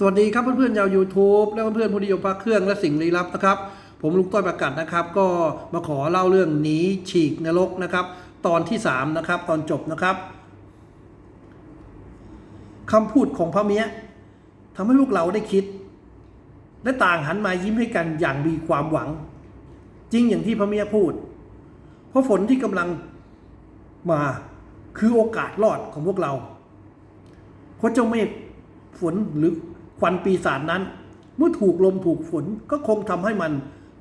สวัสดีครับเพื่อนๆชาว YouTube และเพื่อนๆผู้นิยมพระเครื่องและสิ่งลี้ลับนะครับ ผมลุงต้อยประกาศนะครับ ก็มาขอเล่าเรื่องหนีฉีกนรกนะครับ ตอนที่ 3 นะครับ ตอนจบนะครับคำพูดของพระเมียทำให้พวกเราได้คิด และต่างหันมายิ้มให้กันอย่างมีความหวัง จริงอย่างที่พระเมียพูด เพราะฝนที่กำลังมาคือโอกาสรอดของพวกเราเพราะเจ้าเมฆฝนหรือ ควันปีศาจนั้น เมื่อถูกลมถูกฝนก็คงทำให้มัน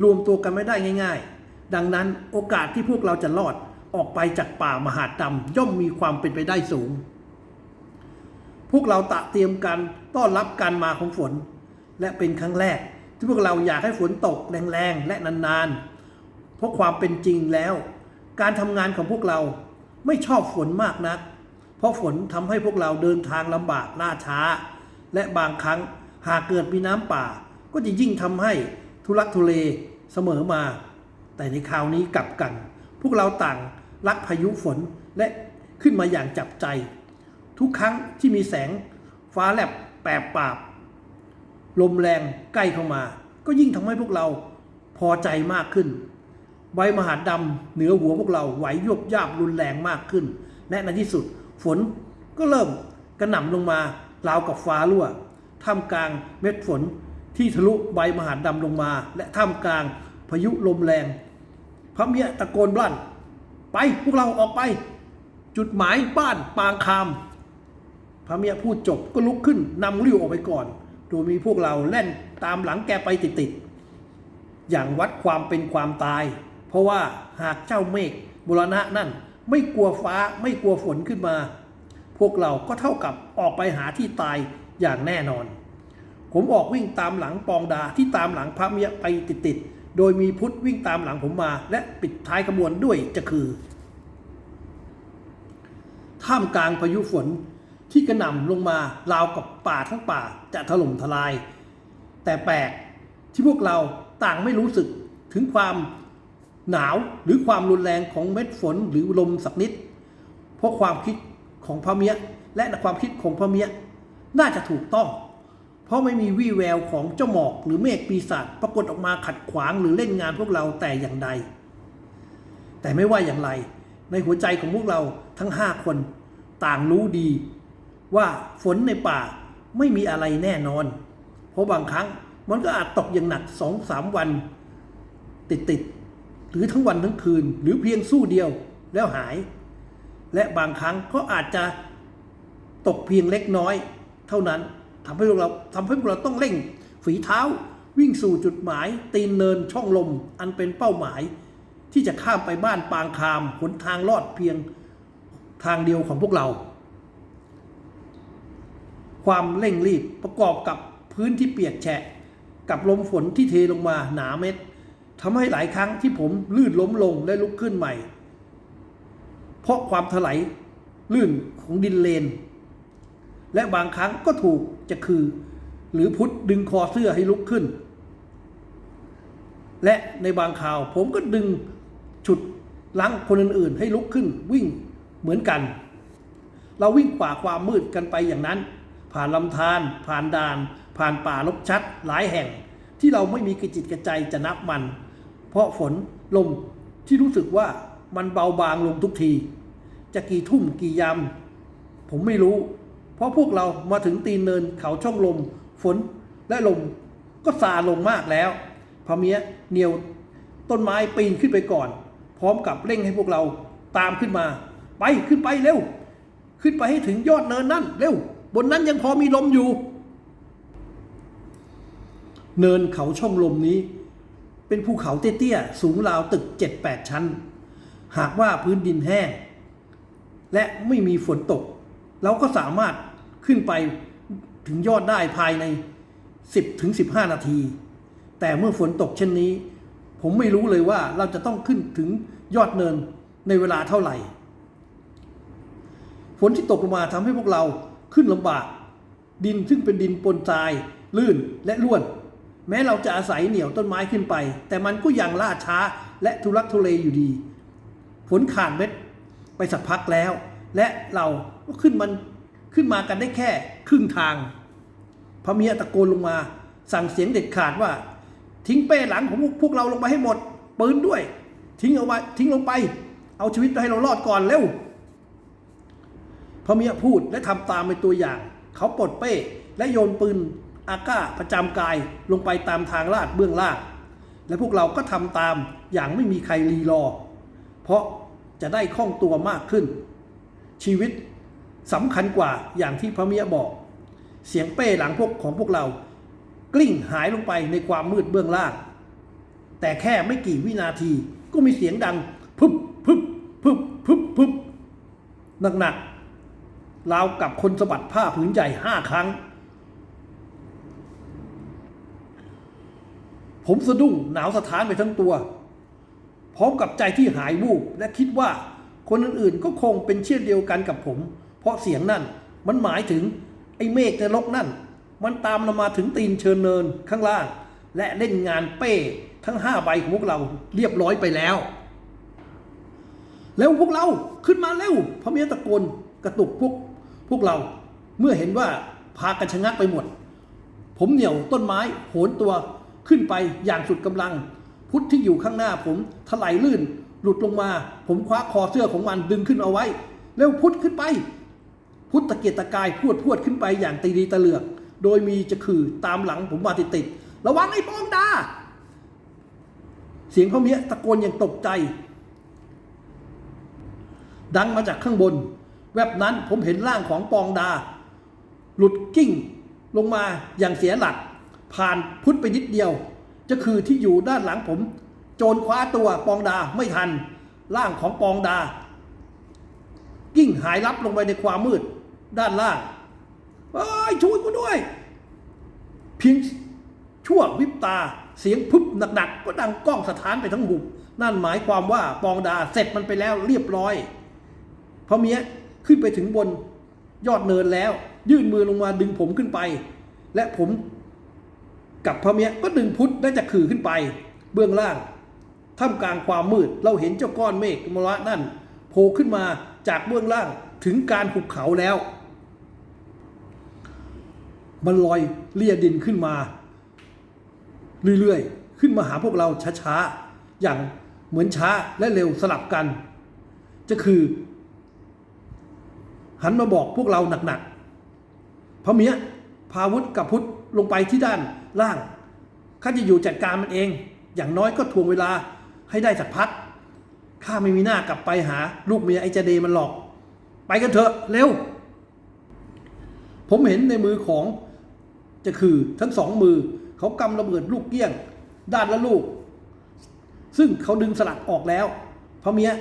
รวมตัวกันไม่ได้ง่าย ๆ ดังนั้นโอกาสที่พวกเราจะรอดออกไปจากป่ามหาดำย่อมมีความเป็นไปได้สูง พวกเราตะเตรียมการต้อนรับการมาของฝน และเป็นครั้งแรก ที่พวกเราอยากให้ฝนตกแรงๆและนานๆ เพราะความเป็นจริงแล้ว การทำงานของพวกเราไม่ชอบฝนมากนัก เพราะฝนทำให้พวกเราเดินทางลำบากล่าช้า และบางครั้งหากเกิดมีน้ำป่า ก็จะยิ่งทำให้ทุลักทุเลเสมอมา แต่ในคราวนี้กลับกัน พวกเราต่างรักพายุฝนและขึ้นมาอย่างจับใจ ทุกครั้งที่มีแสงฟ้าแลบแปรปราบ ลมแรงใกล้เข้ามา ก็ยิ่งทำให้พวกเราพอใจมากขึ้น ใบมหาดำเหนือหัวพวกเราไหวยวบยาบรุนแรงมากขึ้น และในที่สุดฝนก็เริ่มกระหน่ำลงมา ราวกับฟ้ารั่วท่ามกลางเม็ดฝนที่ทะลุใบมหาดำลงมา และท่ามกลางพายุลมแรง พระเมียตะโกนลั่น ไปพวกเราออกไป จุดหมายบ้านปางคาม พระเมียพูดจบก็ลุกขึ้นนำริ้วออกไปก่อน โดยมีพวกเราแล่นตามหลังแกไปติดๆอย่างวัดความเป็นความตาย เพราะว่าหากเจ้าเมฆบุรณะนั่นไม่กลัวฟ้าไม่กลัวฝนขึ้นมา พวกเราก็เท่ากับออกไปหาที่ตายอย่างแน่นอน ผมออกวิ่งตามหลังปองดาที่ตามหลังพระเมียไปติดๆ โดยมีพุทธวิ่งตามหลังผมมา และปิดท้ายขบวนด้วยจะคือท่ามกลางพายุฝนที่กระหน่ำลงมาราวกับป่าทั้งป่าจะถล่มทลาย แต่แปลกที่พวกเราต่างไม่รู้สึกถึงความหนาวหรือความรุนแรงของเม็ดฝนหรือลมสักนิด เพราะความคิด ของพระเมียและความคิดของพระเมียน่าจะถูกต้อง เพราะไม่มีวี่แววของเจ้าหมอกหรือเมฆปีศาจปรากฏออกมาขัดขวางหรือเล่นงานพวกเราแต่อย่างใด แต่ไม่ว่าอย่างไร ในหัวใจของพวกเราทั้งห้าคนต่างรู้ดี ว่าฝนในป่าไม่มีอะไรแน่นอน เพราะบางครั้งมันก็อาจตกอย่างหนักสองสามวัน ติดติดๆหรือทั้งวันทั้งคืนหรือเพียงสู้เดียวแล้วหาย และบางครั้งก็อาจจะตกเพียงเล็กน้อย เท่านั้นทำให้พวกเราทำให้พวกเราต้องเร่ง ฝีเท้า วิ่งสู่จุดหมาย ตีนเนินช่องลม อันเป็นเป้าหมาย ที่จะข้ามไปบ้านปางคามหนทางลอดเพียงทางเดียวของพวกเรา ความเร่งรีบประกอบกับพื้นที่เปียกแฉะ กับลมฝนที่เทลงมาหนาเม็ดทำให้หลายครั้งที่ผมลื่นล้มลงและลุกขึ้นใหม่ เพราะความถลายลื่นของดินเลน และบางครั้งก็ถูกจะคือ หรือพุทธดึงคอเสื้อให้ลุกขึ้น และในบางข่าวผมก็ดึงฉุดลังคนอื่นๆ ให้ลุกขึ้นวิ่งเหมือนกัน เราวิ่งฝ่าความมืดกันไปอย่างนั้น ผ่านลำธารผ่านด่าน ผ่านป่าลกชัดหลายแห่ง ที่เราไม่มีกระจิตกระใจจะนับมัน เพราะฝนลมที่รู้สึกว่ามันเบาบางลงทุกที จะกี่ทุ่มกี่ยามผมไม่รู้ เพราะพวกเรามาถึงตีนเนินเขาช่องลม ฝนและลมก็ซาลงมากแล้วพะเมียเหนียวต้นไม้ปีนขึ้นไปก่อน พร้อมกับเร่งให้พวกเราตามขึ้นมา ไปขึ้นไปเร็ว ขึ้นไปให้ถึงยอดเนินนั่นเร็ว บนนั้นยังพอมีลมอยู่ เนินเขาช่องลมนี้ เป็นภูเขาเตี้ยๆสูงราวตึก 7-8 ชั้น หากว่าพื้นดินแห้ง และไม่มีฝนตก เราก็สามารถขึ้นไปถึงยอดได้ภายใน 10ถึง15 นาที แต่เมื่อฝนตกเช่นนี้ ผมไม่รู้เลยว่าเราจะต้องขึ้นถึงยอดเนินในเวลาเท่าไหร่ ฝนที่ตกลงมาทำให้พวกเราขึ้นลำบาก ดินซึ่งเป็นดินปนทราย ลื่นและร่วน แม้เราจะอาศัยเหนี่ยวต้นไม้ขึ้นไป แต่มันก็ยังล่าช้าและทุลักทุเลอยู่ดีฝนขาดเม็ด ไปสักพักแล้ว และเราก็ขึ้นมันขึ้นมากันได้แค่ครึ่งทาง พระเมียตะโกนลงมา สั่งเสียงเด็ดขาดว่า ทิ้งเป้หลังของพวกพวกเราลงไปให้หมดปืนด้วย ทิ้งเอาไว้ทิ้งลงไป เอาชีวิตให้เรารอดก่อนเร็วพระเมียพูดและทำตามเป็นตัวอย่าง เขาปลดเป้และโยนปืนอาก้าประจำกายลงไปตามทางลาดเบื้องล่างและพวกเราก็ทำตามอย่างไม่มีใครรีรอ เพราะ จะได้คล่องตัวมากขึ้น ชีวิตสำคัญกว่าอย่างที่พระเมียบอก เสียงเป้หลังพวกของพวกเรา กลิ้งหายลงไปในความมืดเบื้องล่าง แต่แค่ไม่กี่วินาทีก็มีเสียงดังพึบพึบพึบพึบพึบหนักๆราวกับคนสะบัดผ้าผืนใหญ่ห้าครั้ง ผมสะดุ้งหนาวสะท้านไปทั้งตัว พร้อมกับใจที่หายวูบและคิดว่าคนอื่นๆก็คงเป็นเช่นเดียวกันกับผม เพราะเสียงนั่นมันหมายถึงไอ้เมฆนรกนั่น มันตามเรามาถึงตีนเชิญเนินข้างล่าง และเล่นงานเป้ทั้งห้าใบของพวกเราเรียบร้อยไปแล้ว แล้วพวกเราขึ้นมาเร็วพระเมียตะโกนกระตุกพวกพวกเราเมื่อเห็นว่าพากันชะงักไปหมด ผมเหนี่ยวต้นไม้โหนตัวขึ้นไปอย่างสุดกำลัง พุทธที่อยู่ข้างหน้าผมถลายลื่น หลุดลงมา ผมคว้าคอเสื้อของมันดึงขึ้นเอาไว้เร็วพุทธขึ้นไป พุทธตะเกียกตะกายพวดพวดขึ้นไปอย่างตีดีตะเหลือก โดยมีจะคือตามหลังผมมาติดติดระวังไอ้ปองดา เสียงพ่อเมียตะโกนอย่างตกใจ ดังมาจากข้างบน แวบนั้นผมเห็นร่างของปองดา หลุดกิ้งลงมาอย่างเสียหลัก ผ่านพุทธไปนิดเดียว จะคือที่อยู่ด้านหลังผม โจรคว้าตัวปองดาไม่ทัน ร่างของปองดา กิ้งหายลับลงไปในความมืด ด้านล่างเอ้ยช่วยกูด้วย เพียงชั่ววิบตาเสียงพึบหนักๆก็ดังก้องสถานไปทั้งหุบนั่นหมายความว่าปองดาเสร็จมันไปแล้วเรียบร้อยพอเมียขึ้นไปถึงบนยอดเนินแล้ว ยื่นมือลงมาดึงผมขึ้นไป และผม กับพระเมียก็ดึงพุทธได้จากขื่อขึ้นไป เบื้องล่างท่ามกลางความมืด เราเห็นเจ้าก้อนเมฆมรณะนั่นโผล่ขึ้นมาจากเบื้องล่างถึงการหุบเขาแล้ว มันลอยเลียดินขึ้นมา เรื่อยๆ ขึ้นมาหาพวกเราช้าๆ อย่างเหมือนช้าและเร็วสลับกัน จะคือ หันมาบอกพวกเราหนักๆพระเมียพาวุธกับพุทธลงไปที่ด้าน ล่างข้าจะอยู่จัดการมันเอง อย่างน้อยก็ทวงเวลาให้ได้สักพักข้าไม่มีหน้ากลับไปหาลูกเมียไอ้เจเดมันหรอก ไปกันเถอะเร็ว ผมเห็นในมือของจะคือทั้งสองมือเขากำระเบิดลูกเกี้ยง ด้านละลูก ซึ่งเขาดึงสลักออกแล้วพระเมีย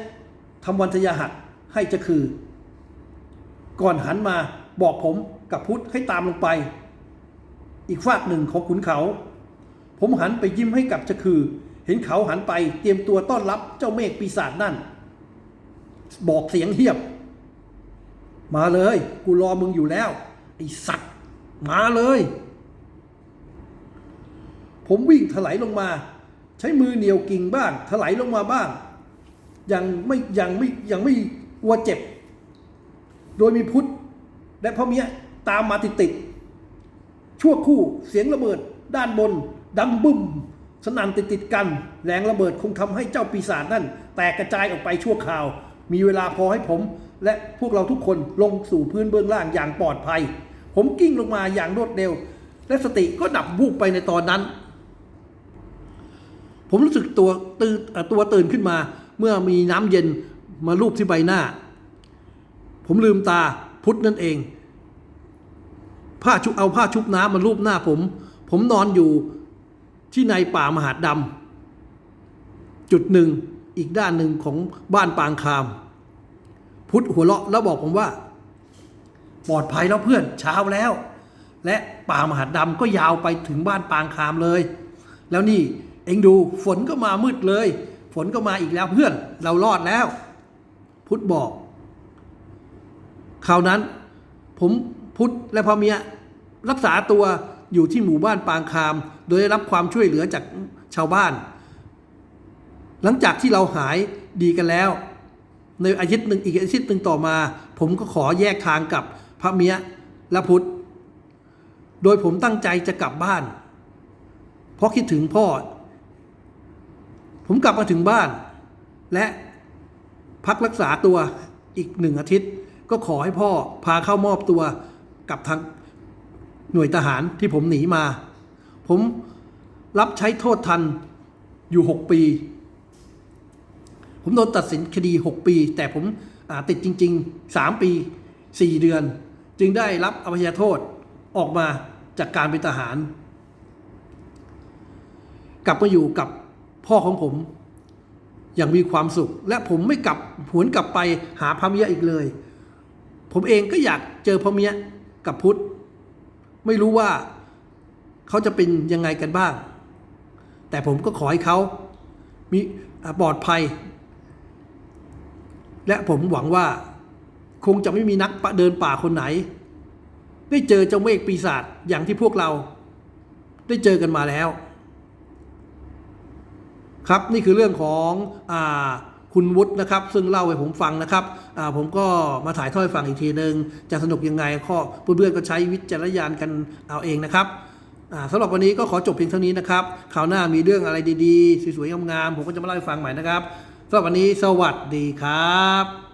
ทำวันทยาหักให้จะคือ ก่อนหันมาบอกผมกับพุทธให้ตามลงไป อีกฝากหนึ่งของขุนเขา ผมหันไปยิ้มให้กับจะคือ เห็นเขาหันไปเตรียมตัวต้อนรับเจ้าเมฆปีศาจนั่น บอกเสียงเฮียบ มาเลย กูรอมึงอยู่แล้ว ไอสัตว์ มาเลย ผมวิ่งถลายลงมา ใช้มือเหนียวกิ่งบ้าง ถลายลงมาบ้าง ยังไม่ยังไม่ยังไม่กลัวเจ็บ โดยมีพุทธและพ่อเมียตามมาติดติด ชั่วคู่เสียงระเบิด ด้านบน ดังบึ้ม สนั่นติดติดกัน แรงระเบิดคงทำให้เจ้าปีศาจนั่น แตกกระจายออกไปชั่วคราว มีเวลาพอให้ผม และพวกเราทุกคนลงสู่พื้นเบื้องล่างอย่างปลอดภัย ผมกิ้งลงมาอย่างรวดเร็ว และสติก็ดับวูบไปในตอนนั้น ผมรู้สึกตัวตื่นเอ่อตัวตื่นขึ้นมา เมื่อมีน้ำเย็นมาลูบที่ใบหน้า ผมลืมตาพุทธนั่นเอง ผ้าชุบเอาผ้าชุบน้ำมาลูบหน้าผม ผมนอนอยู่ที่ในป่ามหาดดำจุดหนึ่งอีกด้านหนึ่งของบ้านปางคาม พุทธหัวเราะแล้วบอกผมว่า ปลอดภัยแล้วเพื่อนเช้าแล้ว และป่ามหาดดำก็ยาวไปถึงบ้านปางคามเลย แล้วนี่เองดูฝนก็มามืดเลย ฝนก็มาอีกแล้วเพื่อน เรารอดแล้ว พุทธบอกคราวนั้นผม พุทธและพ่อเมียรักษาตัวอยู่ที่หมู่บ้านปางคาม โดยได้รับความช่วยเหลือจากชาวบ้าน หลังจากที่เราหายดีกันแล้ว ในอาทิตย์หนึ่งอีกอาทิตย์หนึ่งต่อมา ผมก็ขอแยกทางกับพระเมียและพุทธ โดยผมตั้งใจจะกลับบ้าน เพราะคิดถึงพ่อ ผมกลับมาถึงบ้าน และพักรักษาตัวอีกหนึ่งอาทิตย์ ก็ขอให้พ่อพาเข้ามอบตัว กับทางหน่วยทหารที่ผมหนีมา ผมรับใช้โทษทันอยู่หกปี ผมโดนตัดสินคดี 6 ปี แต่ผมติดจริง ๆ 3 ปี 4 เดือน จึงได้รับอภัยโทษออกมาจากการเป็นทหาร กลับมาอยู่กับพ่อของผมอย่างมีความสุข และผมไม่กลับหวนกลับไปหาพระเมียอีกเลย ผมเองก็อยากเจอพระเมีย กับพุทธ ไม่รู้ว่าเขาจะเป็นยังไงกันบ้าง แต่ผมก็ขอให้เขามีปลอดภัย และผมหวังว่าคงจะไม่มีนักเดินป่าคนไหน ได้เจอเจ้าเมฆปีศาจอย่างที่พวกเรา ได้เจอกันมาแล้ว ครับนี่คือเรื่องของอ่า คุณวุฒินะครับ ซึ่งเล่าให้ผมฟังนะครับผมก็มาถ่ายทอดให้ฟังอีกทีหนึ่งจะสนุกยังไงข้อเพื่อนๆก็ใช้วิจารณญาณกันเอาเองนะครับสำหรับวันนี้ก็ขอจบเพียงเท่านี้นะครับคราวหน้ามีเรื่องอะไรดีๆ สวยๆงามๆผมก็จะมาเล่าให้ฟังใหม่นะครับสำหรับวันนี้สวัสดีครับ